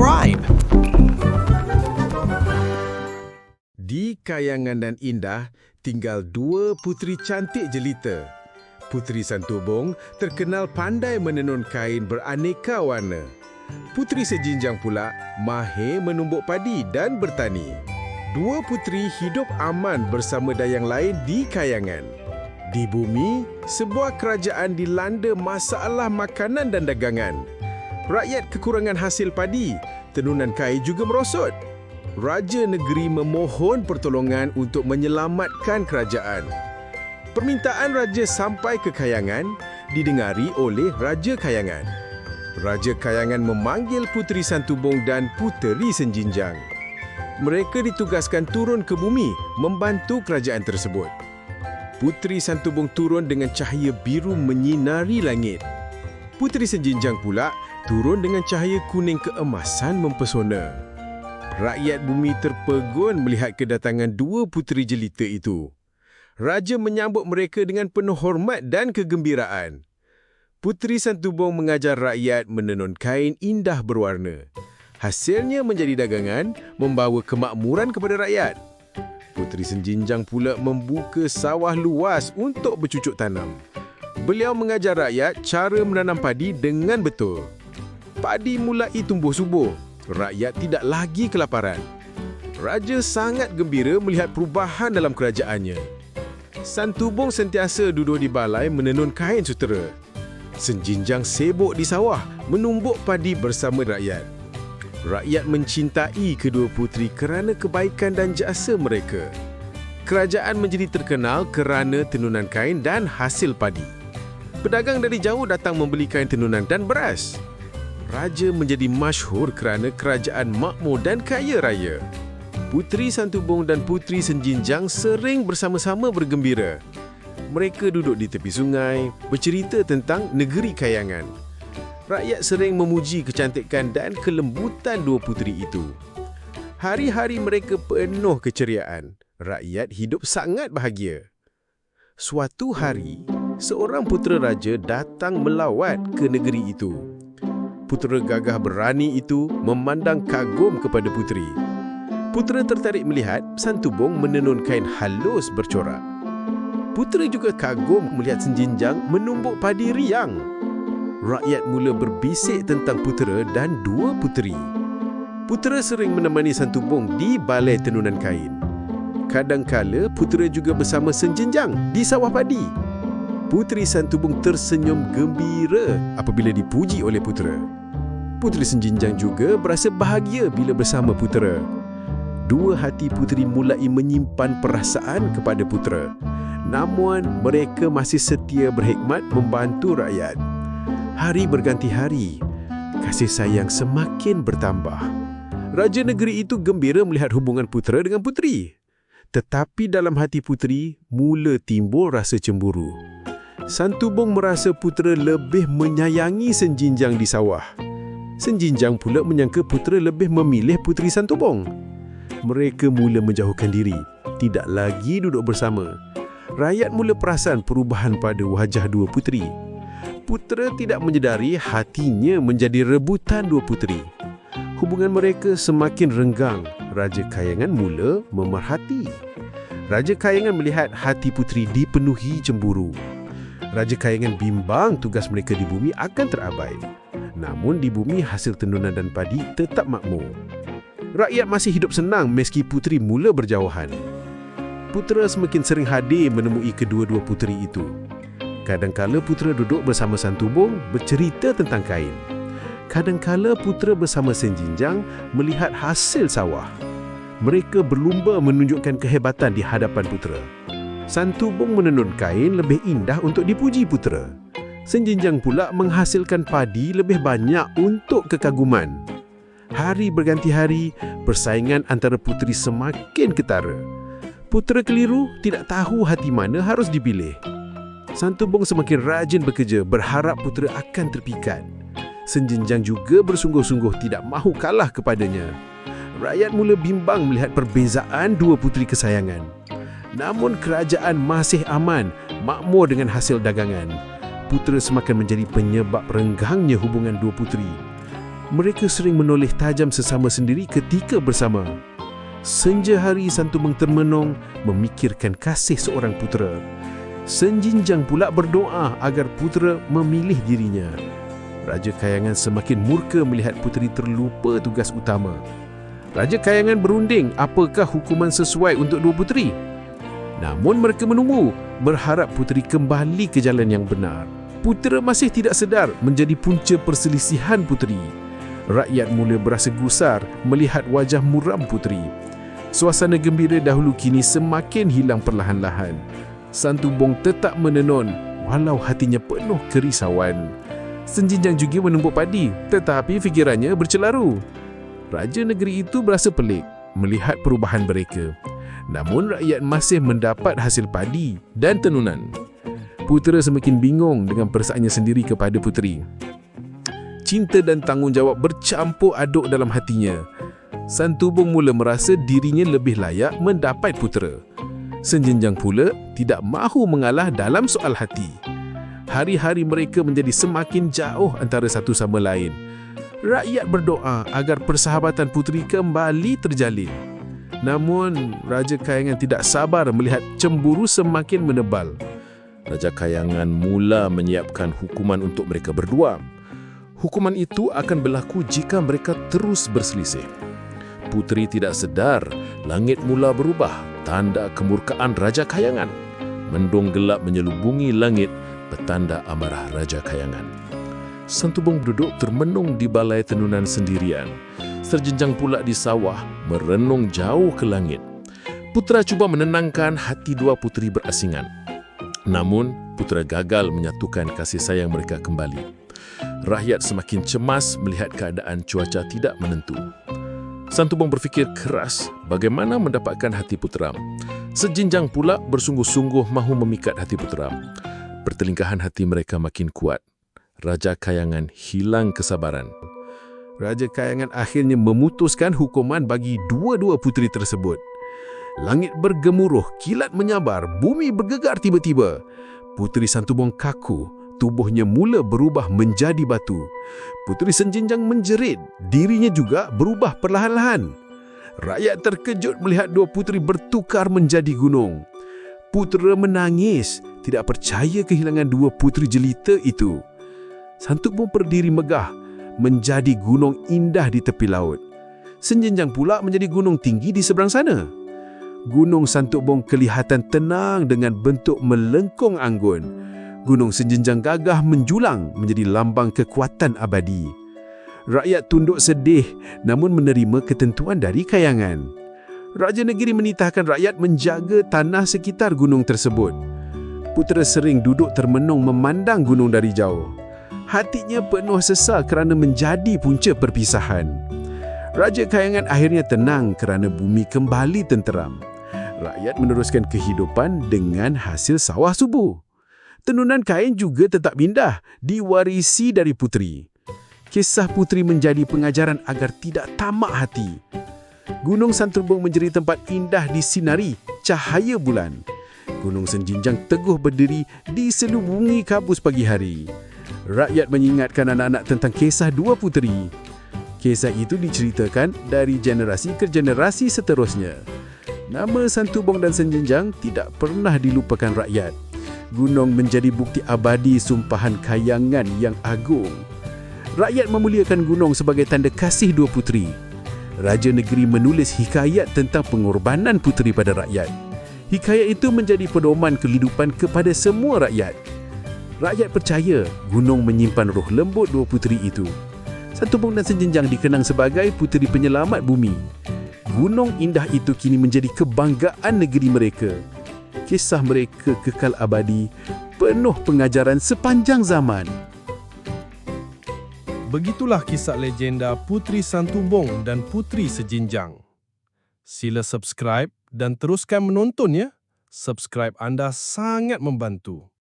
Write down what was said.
subscribe. Di Kayangan dan Indah tinggal dua puteri cantik jelita. Puteri Santubong terkenal pandai menenun kain beraneka warna. Puteri Sejinjang pula mahir menumbuk padi dan bertani. Dua puteri hidup aman bersama dayang lain di Kayangan. Di bumi, sebuah kerajaan dilanda masalah makanan dan dagangan. Rakyat kekurangan hasil padi, tenunan kain juga merosot. Raja negeri memohon pertolongan untuk menyelamatkan kerajaan. Permintaan raja sampai ke Kayangan didengari oleh Raja Kayangan. Raja Kayangan memanggil Puteri Santubong dan Puteri Senjinjang. Mereka ditugaskan turun ke bumi membantu kerajaan tersebut. Puteri Santubong turun dengan cahaya biru menyinari langit. Puteri Senjinjang pula turun dengan cahaya kuning keemasan mempesona. Rakyat bumi terpegun melihat kedatangan dua puteri jelita itu. Raja menyambut mereka dengan penuh hormat dan kegembiraan. Puteri Santubong mengajar rakyat menenun kain indah berwarna. Hasilnya menjadi dagangan, membawa kemakmuran kepada rakyat. Puteri Senjinjang pula membuka sawah luas untuk bercucuk tanam. Beliau mengajar rakyat cara menanam padi dengan betul. Padi mulai tumbuh subur. Rakyat tidak lagi kelaparan. Raja sangat gembira melihat perubahan dalam kerajaannya. Santubong sentiasa duduk di balai menenun kain sutera. Senjinjang sibuk di sawah menumbuk padi bersama rakyat. Rakyat mencintai kedua puteri kerana kebaikan dan jasa mereka. Kerajaan menjadi terkenal kerana tenunan kain dan hasil padi. Pedagang dari jauh datang membeli kain tenunan dan beras. Raja menjadi masyhur kerana kerajaan makmur dan kaya raya. Puteri Santubong dan Puteri Senjinjang sering bersama-sama bergembira. Mereka duduk di tepi sungai, bercerita tentang negeri kayangan rakyat sering memuji kecantikan dan kelembutan dua puteri itu. Hari-hari mereka penuh keceriaan. Rakyat hidup sangat bahagia. Suatu hari, seorang putera raja datang melawat ke negeri itu. Putera gagah berani itu memandang kagum kepada puteri. Putera tertarik melihat Santubong menenun kain halus bercorak. Putera juga kagum melihat Senjinjang menumbuk padi riang rakyat mula berbisik tentang putera dan dua puteri. Putera sering menemani Santubong di balai tenunan kain. Kadangkala putera juga bersama Senjenjang di sawah padi. Puteri Santubong tersenyum gembira apabila dipuji oleh putera. Puteri Senjenjang juga berasa bahagia bila bersama putera. Dua hati puteri mulai menyimpan perasaan kepada putera. Namun mereka masih setia berhikmat membantu rakyat. Hari berganti hari, kasih sayang semakin bertambah. Raja negeri itu gembira melihat hubungan putera dengan puteri. Tetapi dalam hati puteri mula timbul rasa cemburu. Santubong merasa putera lebih menyayangi Senjinjang di sawah. Senjinjang pula menyangka putera lebih memilih puteri Santubong. Mereka mula menjauhkan diri, tidak lagi duduk bersama. Rakyat mula perasan perubahan pada wajah dua puteri putera tidak menyedari hatinya menjadi rebutan dua puteri. Hubungan mereka semakin renggang. Raja Kayangan mula memerhati. Raja Kayangan melihat hati puteri dipenuhi cemburu. Raja Kayangan bimbang tugas mereka di bumi akan terabai. Namun di bumi hasil tenunan dan padi tetap makmur. Rakyat masih hidup senang meski puteri mula berjauhan. Putera semakin sering hadir menemui kedua-dua puteri itu. Kadangkala putera duduk bersama Santubong bercerita tentang kain. Kadangkala putera bersama Senjinjang melihat hasil sawah. Mereka berlumba menunjukkan kehebatan di hadapan putera. Santubong menenun kain lebih indah untuk dipuji putera. Senjinjang pula menghasilkan padi lebih banyak untuk kekaguman. Hari berganti hari, persaingan antara puteri semakin ketara. Putera keliru tidak tahu hati mana harus dipilih. Santubong semakin rajin bekerja berharap putera akan terpikat. Senjenjang juga bersungguh-sungguh tidak mahu kalah kepadanya. Rakyat mula bimbang melihat perbezaan dua puteri kesayangan. Namun kerajaan masih aman, makmur dengan hasil dagangan. Putera semakin menjadi penyebab renggangnya hubungan dua puteri. Mereka sering menoleh tajam sesama sendiri ketika bersama. Senja hari Santubong termenung memikirkan kasih seorang putera. Senjinjang pula berdoa agar putera memilih dirinya. Raja Kayangan semakin murka melihat puteri terlupa tugas utama. Raja Kayangan berunding apakah hukuman sesuai untuk dua puteri. Namun mereka menunggu, berharap puteri kembali ke jalan yang benar. Putera masih tidak sedar menjadi punca perselisihan puteri. Rakyat mula berasa gusar melihat wajah muram puteri. Suasana gembira dahulu kini semakin hilang perlahan-lahan. Santubong tetap menenon walau hatinya penuh kerisauan. Senjinjang juga menumbuk padi tetapi fikirannya bercelaru. Raja negeri itu berasa pelik melihat perubahan mereka. Namun rakyat masih mendapat hasil padi dan tenunan. Putera semakin bingung dengan perasaannya sendiri kepada puteri. Cinta dan tanggungjawab bercampur aduk dalam hatinya. Santubong mula merasa dirinya lebih layak mendapat putera. Senjenjang pula tidak mahu mengalah dalam soal hati. Hari-hari mereka menjadi semakin jauh antara satu sama lain. Rakyat berdoa agar persahabatan puteri kembali terjalin. Namun, Raja Kayangan tidak sabar melihat cemburu semakin menebal. Raja Kayangan mula menyiapkan hukuman untuk mereka berdua. Hukuman itu akan berlaku jika mereka terus berselisih puteri tidak sedar, langit mula berubah, tanda kemurkaan Raja Kayangan. Mendung gelap menyelubungi langit, petanda amarah Raja Kayangan. Santubong duduk termenung di balai tenunan sendirian. Serjenjang pula di sawah, merenung jauh ke langit. Putera cuba menenangkan hati dua puteri berasingan. Namun, putera gagal menyatukan kasih sayang mereka kembali. Rakyat semakin cemas melihat keadaan cuaca tidak menentu. Santubong berfikir keras bagaimana mendapatkan hati putera. Sejinjang pula bersungguh-sungguh mahu memikat hati putera. Pertelingkahan hati mereka makin kuat. Raja Kayangan hilang kesabaran. Raja Kayangan akhirnya memutuskan hukuman bagi dua-dua puteri tersebut. Langit bergemuruh, kilat menyabar, bumi bergegar tiba-tiba. Puteri Santubong kaku, tubuhnya mula berubah menjadi batu. Puteri Senjinjang menjerit, dirinya juga berubah perlahan-lahan. Rakyat terkejut melihat dua puteri bertukar menjadi gunung. Putera menangis, tidak percaya kehilangan dua puteri jelita itu. Santuk pun berdiri megah, menjadi gunung indah di tepi laut. Senjinjang pula menjadi gunung tinggi di seberang sana. Gunung Santuk Bong kelihatan tenang dengan bentuk melengkung anggun. Gunung Senjenjang gagah menjulang menjadi lambang kekuatan abadi. Rakyat tunduk sedih namun menerima ketentuan dari kayangan. Raja negeri menitahkan rakyat menjaga tanah sekitar gunung tersebut. Putera sering duduk termenung memandang gunung dari jauh. Hatinya penuh sesal kerana menjadi punca perpisahan. Raja Kayangan akhirnya tenang kerana bumi kembali tenteram. Rakyat meneruskan kehidupan dengan hasil sawah subuh tenunan kain juga tetap indah, diwarisi dari puteri. Kisah puteri menjadi pengajaran agar tidak tamak hati. Gunung Santubong menjadi tempat indah di sinari cahaya bulan. Gunung Senjinjang teguh berdiri di selubungi kabus pagi hari. Rakyat mengingatkan anak-anak tentang kisah dua puteri. Kisah itu diceritakan dari generasi ke generasi seterusnya. Nama Santubong dan Senjinjang tidak pernah dilupakan rakyat gunung menjadi bukti abadi sumpahan kayangan yang agung. Rakyat memuliakan gunung sebagai tanda kasih dua puteri. Raja negeri menulis hikayat tentang pengorbanan puteri pada rakyat. Hikayat itu menjadi pedoman kehidupan kepada semua rakyat. Rakyat percaya gunung menyimpan roh lembut dua puteri itu. Satu Bung dan Senjenjang dikenang sebagai puteri penyelamat bumi. Gunung indah itu kini menjadi kebanggaan negeri mereka kisah mereka kekal abadi, penuh pengajaran sepanjang zaman. Begitulah kisah legenda Putri Santubong dan Putri Sejinjang. Sila subscribe dan teruskan menonton ya. Subscribe anda sangat membantu.